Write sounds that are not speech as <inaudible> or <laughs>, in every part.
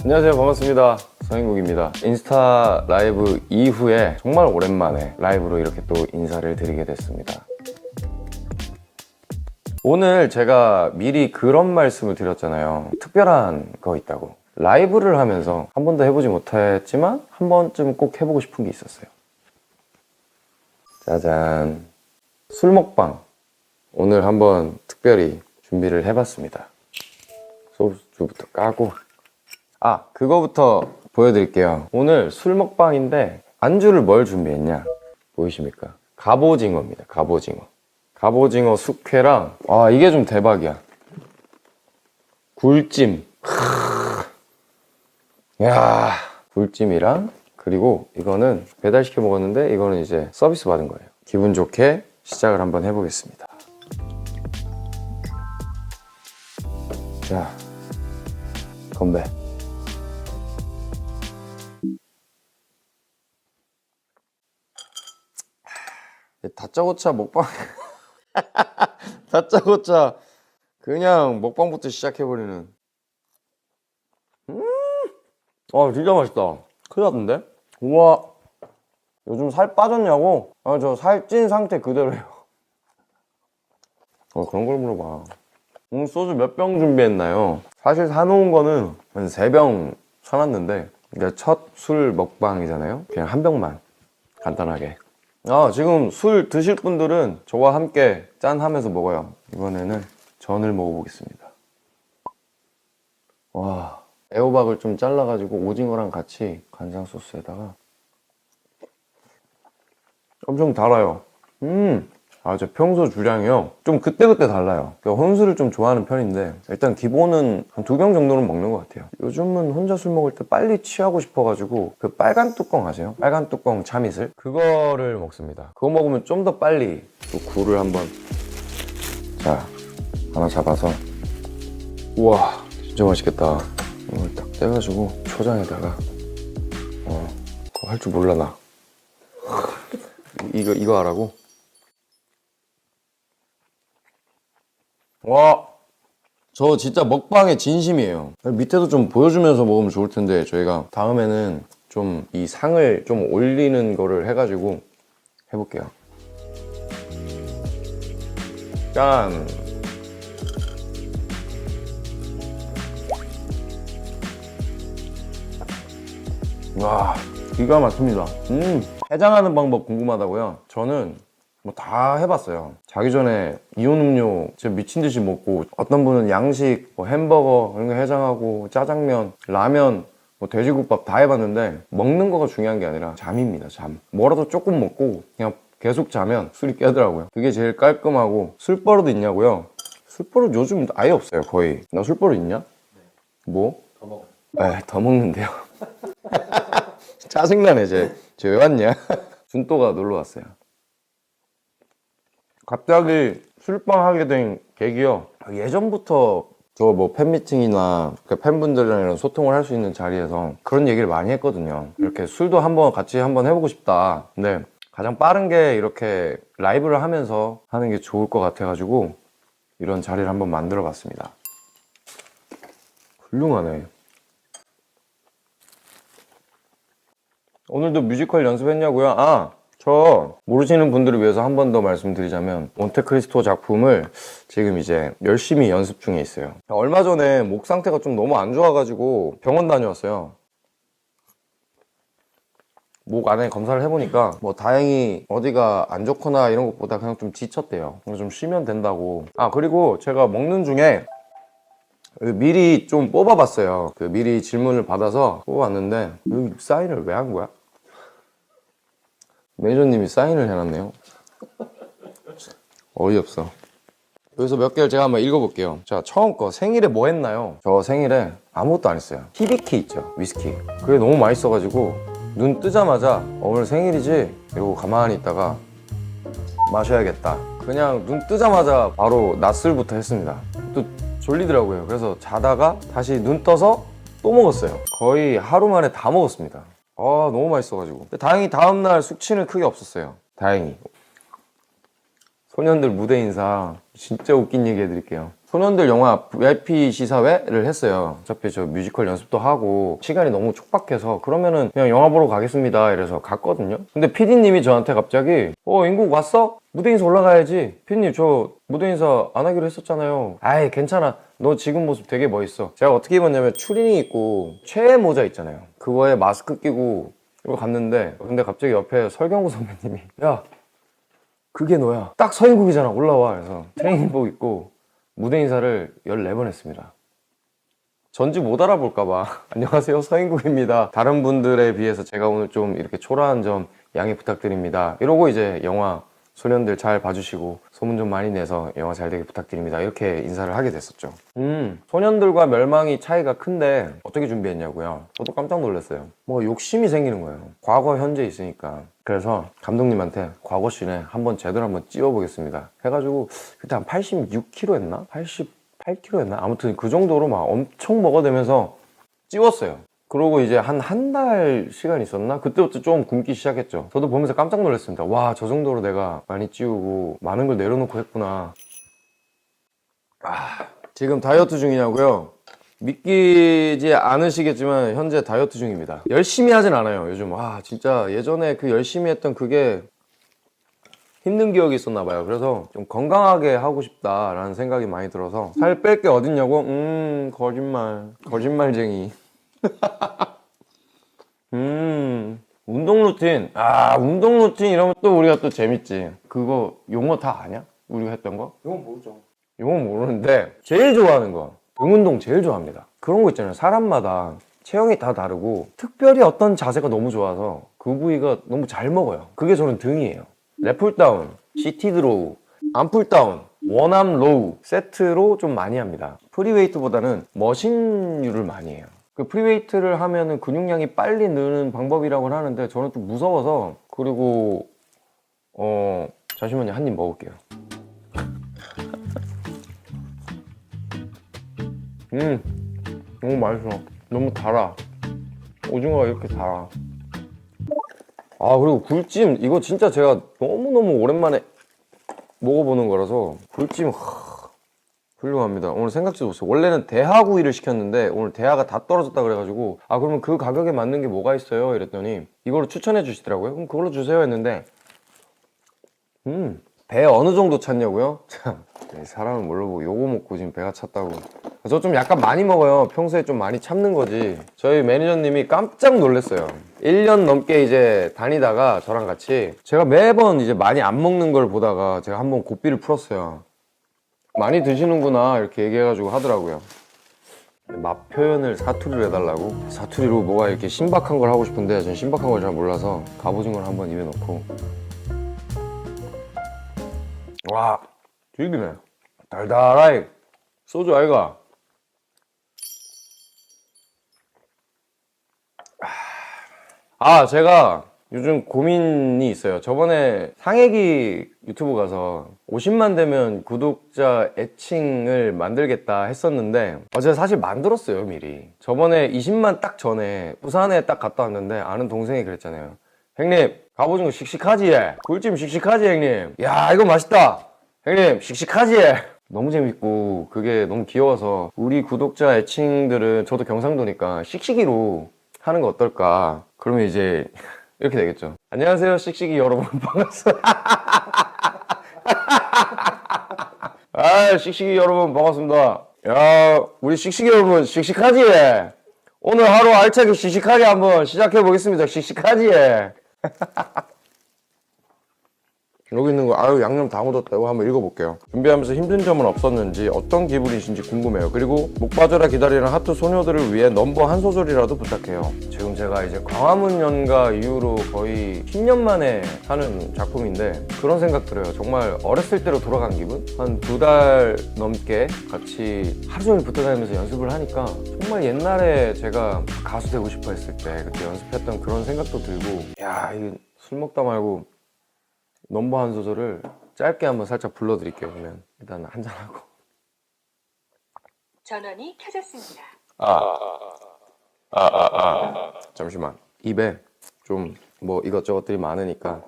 안녕하세요. 반갑습니다. 서인국입니다. 인스타 라이브 이후에 정말 오랜만에 라이브로 이렇게 또 인사를 드리게 됐습니다. 오늘 제가 미리 그런 말씀을 드렸잖아요. 특별한 거 있다고. 라이브를 하면서 한 번도 해보지 못했지만 한 번쯤 꼭 해보고 싶은 게 있었어요. 짜잔. 술 먹방. 오늘 한번 특별히 준비를 해봤습니다. 소주부터 까고 아, 그거부터 보여드릴게요. 오늘 술 먹방인데 안주를 뭘 준비했냐? 보이십니까? 갑오징어입니다. 갑오징어. 갑오징어 숙회랑 아 이게 좀 대박이야. 굴찜. 야, 굴찜이랑 그리고 이거는 배달 시켜 먹었는데 이거는 이제 서비스 받은 거예요. 기분 좋게 시작을 한번 해보겠습니다. 자, 건배. 다짜고짜 먹방 <laughs> 다짜고짜 그냥 먹방부터 시작해버리는 음! 아 진짜 맛있다 큰일 났는데? 우와 요즘 살 빠졌냐고? 아 저 살찐 상태 그대로예요 어 그런 걸 물어봐 오늘 소주 몇 병 준비했나요? 사실 사놓은 거는 한 3병 사놨는데 이게 첫술 먹방이잖아요 그냥 한 병만 간단하게 아, 지금 술 드실 분들은 저와 함께 짠 하면서 먹어요. 이번에는 전을 먹어보겠습니다. 와, 애호박을 좀 잘라가지고 오징어랑 같이 간장 소스에다가 엄청 달아요. 음, 아, 저 평소 주량이요. 좀 그때그때 달라요. 그러니까 혼술을 좀 좋아하는 편인데 일단 기본은 한 두 병 정도는 먹는 것 같아요. 요즘은 혼자 술 먹을 때 빨리 취하고 싶어가지고 그 빨간 뚜껑 아세요? 빨간 뚜껑 참이슬? 그거를 먹습니다. 그거 먹으면 좀 더 빨리 또 굴을 한번 자 하나 잡아서 우와 진짜 맛있겠다. 이걸 딱 떼가지고 초장에다가 어 그거 할 줄 몰라 나. <laughs> 이거 이거 하라고? 와, 저 진짜 먹방의 진심이에요. 밑에도 좀 보여주면서 먹으면 좋을 텐데 저희가 다음에는 좀 이 상을 좀 올리는 거를 해가지고 해볼게요. 짠. 와, 기가 막힙니다. 음, 해장하는 방법 궁금하다고요? 저는 뭐 다 해봤어요. 자기 전에 이온 음료 진짜 미친 듯이 먹고 어떤 분은 양식, 뭐 햄버거 이런 거 해장하고 짜장면, 라면, 뭐 돼지국밥 다 해봤는데 먹는 거가 중요한 게 아니라 잠입니다. 잠. 뭐라도 조금 먹고 그냥 계속 자면 술이 깨더라고요. 그게 제일 깔끔하고 술버릇 있냐고요? 술버릇 요즘 아예 없어요. 거의. 나 술버릇 있냐? 뭐? 더 먹어. 에, 더 먹는데요. <laughs> 짜증나네, 쟤. 쟤왜 왔냐? <laughs> 준또가 놀러 왔어요. 갑자기 술방 하게 된 계기요. 예전부터 저 뭐 팬미팅이나 그 팬분들이랑 이런 소통을 할 수 있는 자리에서 그런 얘기를 많이 했거든요. 이렇게 술도 한번 같이 한번 해보고 싶다. 근데 가장 빠른 게 이렇게 라이브를 하면서 하는 게 좋을 것 같아가지고 이런 자리를 한번 만들어 봤습니다. 훌륭하네. 오늘도 뮤지컬 연습했냐고요? 아, 저 모르시는 분들을 위해서 한 번 더 말씀드리자면 몬테크리스토 작품을 지금 이제 열심히 연습 중에 있어요. 얼마 전에 목 상태가 좀 너무 안 좋아가지고 병원 다녀왔어요. 목 안에 검사를 해보니까 뭐 다행히 어디가 안 좋거나 이런 것보다 그냥 좀 지쳤대요. 그래서 좀 쉬면 된다고. 아 그리고 제가 먹는 중에 미리 좀 뽑아봤어요. 그 미리 질문을 받아서 뽑아봤는데 여기 사인을 왜 한 거야? 매니저님이 사인을 해놨네요. 어이없어. 여기서 몇 개를 제가 한번 읽어볼게요. 자, 처음 거 생일에 뭐 했나요? 저 생일에 아무것도 안 했어요. 히비키 있죠, 위스키. 그게 너무 맛있어가지고 눈 뜨자마자 어, 오늘 생일이지? 이러고 가만히 있다가 마셔야겠다. 그냥 눈 뜨자마자 바로 낮술부터 했습니다. 또 졸리더라고요. 그래서 자다가 다시 눈 떠서 또 먹었어요. 거의 하루 만에 다 먹었습니다. 아 너무 맛있어가지고. 다행히 다음날 숙취는 크게 없었어요. 다행히. 소년들 무대 인사 진짜 웃긴 얘기 해드릴게요. 소년들 영화 VIP 시사회를 했어요. 어차피 저 뮤지컬 연습도 하고 시간이 너무 촉박해서 그러면은 그냥 영화 보러 가겠습니다. 이래서 갔거든요. 근데 PD님이 저한테 갑자기 어 인국 왔어? 무대 인사 올라가야지. PD님 저 무대 인사 안 하기로 했었잖아요. 아이 괜찮아. 너 지금 모습 되게 멋있어. 제가 어떻게 입었냐면 추리닝 입고 최애 모자 있잖아요. 그거에 마스크 끼고 이거 갔는데 근데 갑자기 옆에 설경구 선배님이 야 그게 너야. 딱 서인국이잖아. 올라와. 그래서 트레이닝복 입고 무대 인사를 14번 했습니다. 전지 못 알아볼까봐. <laughs> 안녕하세요. 서인국입니다. 다른 분들에 비해서 제가 오늘 좀 이렇게 초라한 점 양해 부탁드립니다. 이러고 이제 영화 소년들 잘 봐주시고 소문 좀 많이 내서 영화 잘 되게 부탁드립니다. 이렇게 인사를 하게 됐었죠. 음, 소년들과 멸망이 차이가 큰데 어떻게 준비했냐고요? 저도 깜짝 놀랐어요. 뭐 욕심이 생기는 거예요. 과거, 현재 있으니까. 그래서 감독님한테 과거 씬에 한번 제대로 한번 찌워보겠습니다. 해가지고 그때 한 86kg 했나? 88kg 했나? 아무튼 그 정도로 막 엄청 먹어대면서 찌웠어요. 그러고 이제 한 한 달 시간 있었나? 그때부터 좀 굶기 시작했죠. 저도 보면서 깜짝 놀랐습니다. 와, 저 정도로 내가 많이 찌우고 많은 걸 내려놓고 했구나. 아, 지금 다이어트 중이냐고요? 믿기지 않으시겠지만 현재 다이어트 중입니다. 열심히 하진 않아요. 요즘 아 진짜 예전에 그 열심히 했던 그게 힘든 기억이 있었나 봐요. 그래서 좀 건강하게 하고 싶다라는 생각이 많이 들어서 살 뺄 게 어딨냐고? 음 거짓말 거짓말쟁이. 음 운동 루틴. 아 운동 루틴 이러면 또 우리가 또 재밌지. 그거 용어 다 아냐? 우리가 했던 거? 이건 모르죠. 이건 모르는데 제일 좋아하는 거. 등 운동 제일 좋아합니다. 그런 거 있잖아요. 사람마다 체형이 다 다르고 특별히 어떤 자세가 너무 좋아서 그 부위가 너무 잘 먹어요. 그게 저는 등이에요. 레풀다운, 시티드로우, 암풀 다운, 원암 로우 세트로 좀 많이 합니다. 프리웨이트보다는 머신류를 많이 해요 그 프리웨이트를 하면은 근육량이 빨리 느는 방법이라고 하는데 저는 좀 무서워서 그리고 어 잠시만요 한 입 먹을게요 <laughs> 음, 너무 맛있어. 너무 달아. 오징어가 이렇게 달아. 아, 그리고 굴찜. 이거 진짜 제가 너무너무 오랜만에 먹어보는 거라서 굴찜, 하, 훌륭합니다. 오늘 생각지도 못했어요. 원래는 대하구이를 시켰는데 오늘 대하가 다 떨어졌다 그래가지고 아, 그러면 그 가격에 맞는 게 뭐가 있어요? 이랬더니 이거를 추천해 주시더라고요. 그럼 그걸로 주세요 했는데 음, 배 어느 정도 찼냐고요? <laughs> 참, 이 사람을 모르고 요거 먹고 지금 배가 찼다고. 저 좀 약간 많이 먹어요. 평소에 좀 많이 참는 거지. 저희 매니저님이 깜짝 놀랐어요. 1년 넘게 이제 다니다가 저랑 같이 제가 매번 이제 많이 안 먹는 걸 보다가 제가 한번 고삐를 풀었어요. 많이 드시는구나 이렇게 얘기해가지고 하더라고요. 맛 표현을 사투리로 해달라고? 사투리로 뭐가 이렇게 신박한 걸 하고 싶은데 전 신박한 걸 잘 몰라서 갑오징어를 한번 입에 넣고 와 죽이네 달달하이 소주 아이가 아 제가 요즘 고민이 있어요. 저번에 상해기 유튜브 가서 50만 되면 구독자 애칭을 만들겠다 했었는데 어, 제가 사실 만들었어요 미리. 저번에 20만 딱 전에 부산에 딱 갔다 왔는데 아는 동생이 그랬잖아요. 형님 갑오징어 씩씩하지? 굴찜 씩씩하지 형님? 야 이거 맛있다! 형님 씩씩하지? 너무 재밌고 그게 너무 귀여워서 우리 구독자 애칭들은 저도 경상도니까 씩씩이로 하는 거 어떨까? 그러면 이제 이렇게 되겠죠. 안녕하세요 씩씩이 여러분. <laughs> 반갑습니다. 아 씩씩이 여러분 반갑습니다. 야 우리 씩씩이 여러분 씩씩하지? 오늘 하루 알차게 씩씩하게 한번 시작해 보겠습니다 씩씩하지 <laughs> 여기 있는 거 아유 양념 다 묻었다고 한번 읽어볼게요. 준비하면서 힘든 점은 없었는지 어떤 기분이신지 궁금해요. 그리고 목 빠져라 기다리는 하트 소녀들을 위해 넘버 한 소절이라도 부탁해요. 지금 제가 이제 광화문 연가 이후로 거의 10년 만에 하는 작품인데 그런 생각 들어요. 정말 어렸을 때로 돌아간 기분? 한 두 달 넘게 같이 하루 종일 붙어 다니면서 연습을 하니까 정말 옛날에 제가 가수 되고 싶어 했을 때 그때 연습했던 그런 생각도 들고 야 이거 술 먹다 말고 넘버 한 소절을 짧게 한번 살짝 불러드릴게요. 그러면 일단 한잔 하고. 전원이 켜졌습니다. 아, 아, 아, 아. 잠시만. 입에 좀 뭐 이것저것들이 많으니까.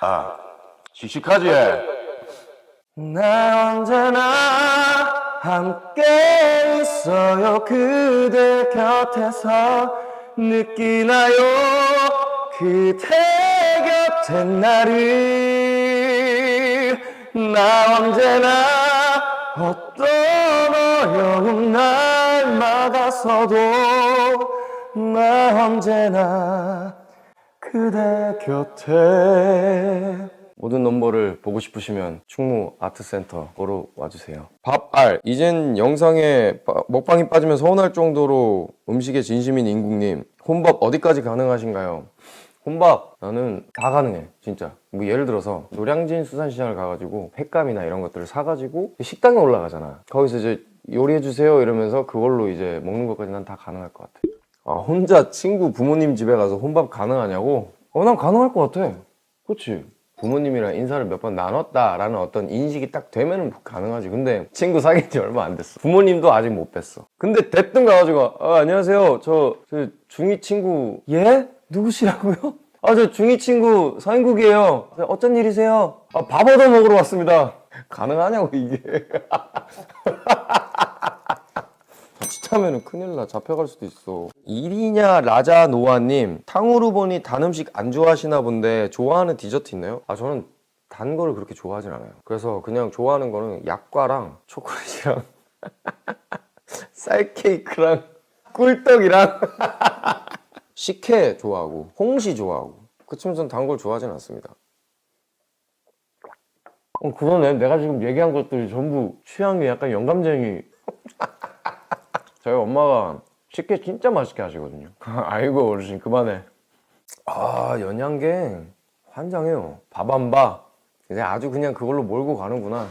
아, 씩씩하지? 나 언제나 함께 있어요 그대 곁에서 느끼나요? 그대 곁에 나를 나 언제나 어떤 어려운 날마다 서도 나 언제나 그대 곁에 모든 넘버를 보고 싶으시면 충무 아트센터 보러 와주세요. 밥알. 이젠 영상에 빠- 먹방이 빠지면 서운할 정도로 음식에 진심인 인국님 혼밥 어디까지 가능하신가요? 혼밥? 나는 다 가능해 진짜. 뭐 예를 들어서 노량진 수산시장을 가가지고 횟감이나 이런 것들을 사가지고 식당에 올라가잖아. 거기서 이제 요리해주세요 이러면서 그걸로 이제 먹는 것까지 난 다 가능할 것 같아. 아 혼자 친구 부모님 집에 가서 혼밥 가능하냐고? 어난 가능할 것 같아. 그치 부모님이랑 인사를 몇 번 나눴다라는 어떤 인식이 딱 되면은 가능하지. 근데 친구 사귄 지 얼마 안 됐어. 부모님도 아직 못 뵀어. 근데 대뜸 가가지고 아, 안녕하세요. 저, 저 중이 친구. 예? 누구시라고요? 아 저 중이 친구 서인국이에요. 어쩐 일이세요? 아, 밥 얻어 먹으러 왔습니다. 가능하냐고 이게 <laughs> 자칫하면 큰일 나. 잡혀갈 수도 있어. 이리냐 라자 노아님. 탕후루 보니 단 음식 안 좋아하시나 본데 좋아하는 디저트 있나요? 아 저는 단 거를 그렇게 좋아하진 않아요. 그래서 그냥 좋아하는 거는 약과랑 초콜릿이랑 <laughs> 쌀 케이크랑 꿀떡이랑 <laughs> 식혜 좋아하고 홍시 좋아하고. 그치만 전 단 걸 좋아하진 않습니다. 어 그러네. 내가 지금 얘기한 것들이 전부 취향이 약간 영감쟁이 <laughs> 저희 엄마가 식혜 진짜 맛있게 하시거든요. <laughs> 아이고 어르신 그만해. 아 연양갱 환장해요. 밥 한바 이제 아주 그냥 그걸로 몰고 가는구나.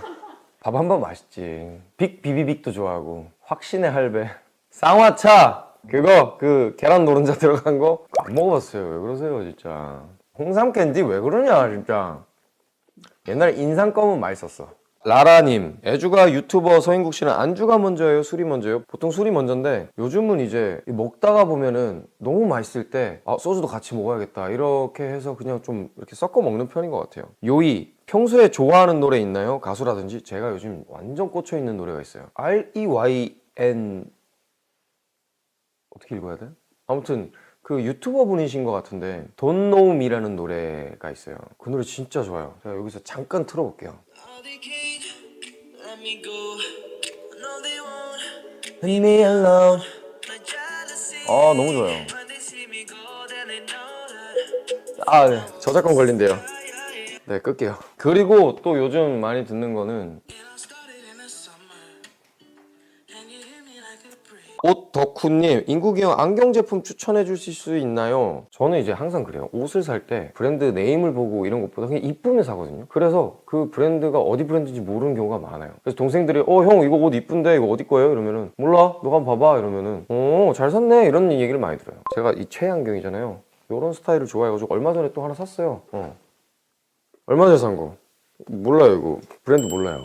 밥 한바 맛있지. 빅 비비빅도 좋아하고 확신의 할배 쌍화차 그거 그 계란 노른자 들어간 거 안 먹어봤어요. 왜 그러세요 진짜. 홍삼 캔디 왜 그러냐 진짜. 옛날에 인삼 껌은 맛있었어. 라라님, 애주가 유튜버 서인국 씨는 안주가 먼저예요? 술이 먼저예요? 보통 술이 먼저인데 요즘은 이제 먹다가 보면은 너무 맛있을 때 아, 소주도 같이 먹어야겠다 이렇게 해서 그냥 좀 이렇게 섞어 먹는 편인 것 같아요. 요이, 평소에 좋아하는 노래 있나요? 가수라든지 제가 요즘 완전 꽂혀 있는 노래가 있어요. R E Y N 어떻게 읽어야 돼? 아무튼 그 유튜버 분이신 것 같은데 Me라는 노래가 있어요. 그 노래 진짜 좋아요. 제가 여기서 잠깐 틀어볼게요. Leave me alone. 아 너무 좋아요. 아 네. 저작권 걸린대요. 네 끌게요. 그리고 또 요즘 많이 듣는 거는 옷 덕후님 인국이 형 안경 제품 추천해 주실 수 있나요? 저는 이제 항상 그래요. 옷을 살 때 브랜드 네임을 보고 이런 것보다 그냥 이쁘면 사거든요. 그래서 그 브랜드가 어디 브랜드인지 모르는 경우가 많아요. 그래서 동생들이 어 형 이거 옷 이쁜데 이거 어디 거예요? 이러면은 몰라 너가 한번 봐봐 이러면은 어 잘 샀네 이런 얘기를 많이 들어요. 제가 이 최안경이잖아요. 이런 스타일을 좋아해가지고 얼마 전에 또 하나 샀어요. 어. 얼마 전에 산 거? 몰라요 이거 브랜드 몰라요.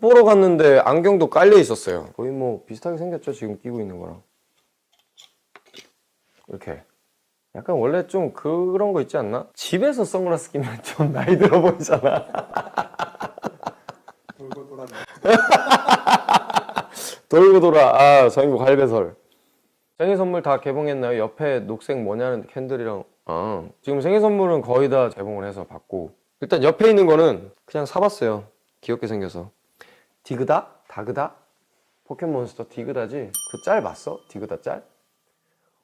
옷 보러 갔는데 안경도 깔려 있었어요. 거의 뭐 비슷하게 생겼죠 지금 끼고 있는 거랑. 이렇게. 약간 원래 좀 그런 거 있지 않나? 집에서 선글라스 끼면 <laughs> 좀 나이 들어 보이잖아. <laughs> <laughs> 돌고 돌아. 아, 서인국 할배설. 생일 선물 다 개봉했나요? 옆에 녹색 뭐냐는 캔들이랑. 아, 지금 생일 선물은 거의 다 개봉을 해서 받고. 일단 옆에 있는 거는 그냥 사봤어요. 귀엽게 생겨서. 디그다? 다그다? 포켓몬스터 디그다지? 그 짤 봤어? 디그다 짤?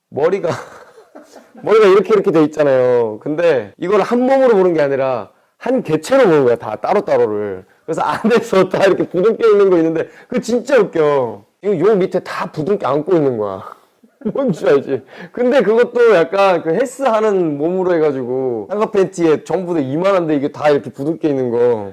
머리가 <laughs> 머리가 이렇게 이렇게 돼 있잖아요. 근데 이걸 한 몸으로 보는 게 아니라 한 개체로 보는 거야. 다 따로따로를. 그래서 안에서 다 이렇게 부둥켜 있는 거 있는데 그거 진짜 웃겨. 이거 요 밑에 다 부둥켜 안고 있는 거야. <laughs> 뭔지 알지? 근데 그것도 약간 그 헬스 하는 몸으로 해가지고 한가 팬티에 전부 다 이만한데 이게 다 이렇게 부둥켜 있는 거.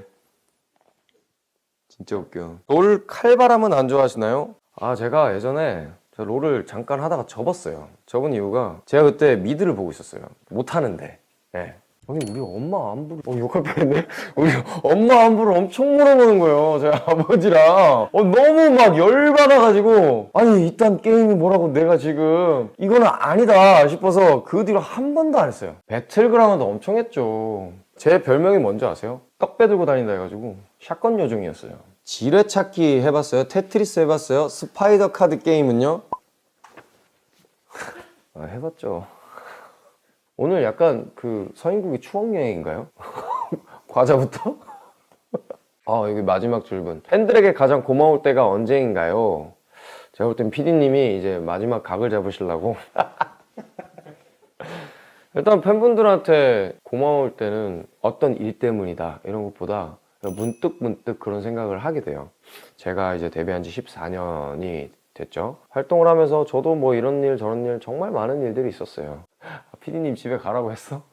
진짜 웃겨. 롤 칼바람은 안 좋아하시나요? 아 제가 예전에 저 롤을 잠깐 하다가 접었어요. 접은 이유가 제가 그때 미드를 보고 있었어요. 못 하는데. 예. 아니 우리 엄마 안부를 어 욕할 뻔했네 <laughs> 우리 엄마 안부를 엄청 물어보는 거예요 저희 아버지랑 어, 너무 막 열받아가지고 아니 이딴 게임이 뭐라고 내가 지금 이거는 아니다 싶어서 그 뒤로 한 번도 안 했어요 배틀그라운드 엄청 했죠 제 별명이 뭔지 아세요? 떡배 들고 다닌다 해가지고 샷건 요정이었어요. 지뢰찾기 해봤어요? 테트리스 해봤어요? 스파이더 카드 게임은요? <laughs> 아, 해봤죠. 오늘 약간 그 서인국의 추억 여행인가요? <laughs> 과자부터? <laughs> 아 여기 마지막 줄분 팬들에게 가장 고마울 때가 언제인가요? 제가 볼 땐 PD님이 이제 마지막 각을 잡으시려고 일단 팬분들한테 고마울 때는 어떤 일 때문이다 이런 것보다 문득 문득 그런 생각을 하게 돼요. 제가 이제 데뷔한 지 14년이 됐죠. 활동을 하면서 저도 뭐 이런 일 저런 일 정말 많은 일들이 있었어요. PD님 집에 가라고 했어?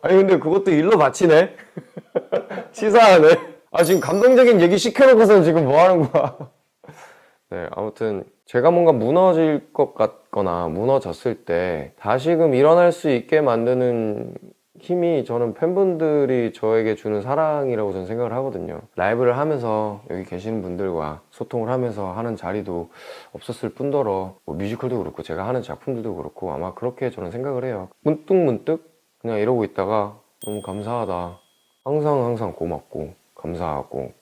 아니 근데 그것도 일로 바치네? <laughs> 치사하네? 아 지금 감동적인 얘기 시켜놓고서 지금 뭐 하는 거야? 네, 아무튼 제가 뭔가 무너질 것 같거나 무너졌을 때 다시금 일어날 수 있게 만드는 힘이 저는 팬분들이 저에게 주는 사랑이라고 저는 생각을 하거든요. 라이브를 하면서 여기 계시는 분들과 소통을 하면서 하는 자리도 없었을 뿐더러 뭐 뮤지컬도 그렇고 제가 하는 작품들도 그렇고 아마 그렇게 저는 생각을 해요. 문득 문득 그냥 이러고 있다가 너무 감사하다. 항상 항상 고맙고 감사하고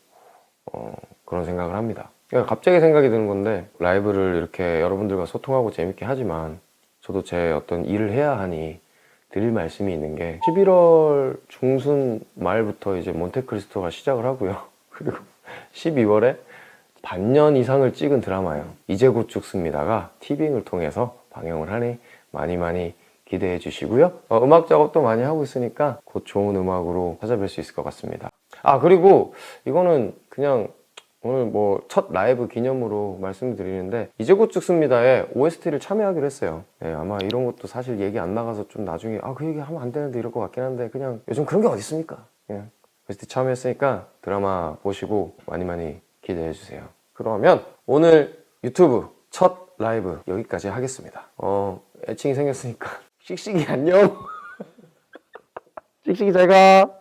어, 그런 생각을 합니다. 그러니까 갑자기 생각이 드는 건데 라이브를 이렇게 여러분들과 소통하고 재밌게 하지만 저도 제 어떤 일을 해야 하니 드릴 말씀이 있는 게 11월 중순 말부터 이제 몬테크리스토가 시작을 하고요. <laughs> 그리고 12월에 반년 이상을 찍은 드라마예요. 이제 곧 죽습니다가 티빙을 통해서 방영을 하니 많이 많이 기대해 주시고요. 어, 음악 작업도 많이 하고 있으니까 곧 좋은 음악으로 찾아뵐 수 있을 것 같습니다. 아 그리고 이거는 그냥 오늘 뭐 첫 라이브 기념으로 말씀드리는데 이제 곧 죽습니다에 OST를 참여하기로 했어요. 네, 아마 이런 것도 사실 얘기 안 나가서 좀 나중에 아 그 얘기 하면 안 되는데 이럴 것 같긴 한데 그냥 요즘 그런 게 어디 있습니까? 그냥 OST 참여했으니까 드라마 보시고 많이 많이 기대해 주세요. 그러면 오늘 유튜브 첫 라이브 여기까지 하겠습니다. 어 애칭이 생겼으니까 <laughs> 씩씩이 안녕. <laughs> 씩씩이 잘 가.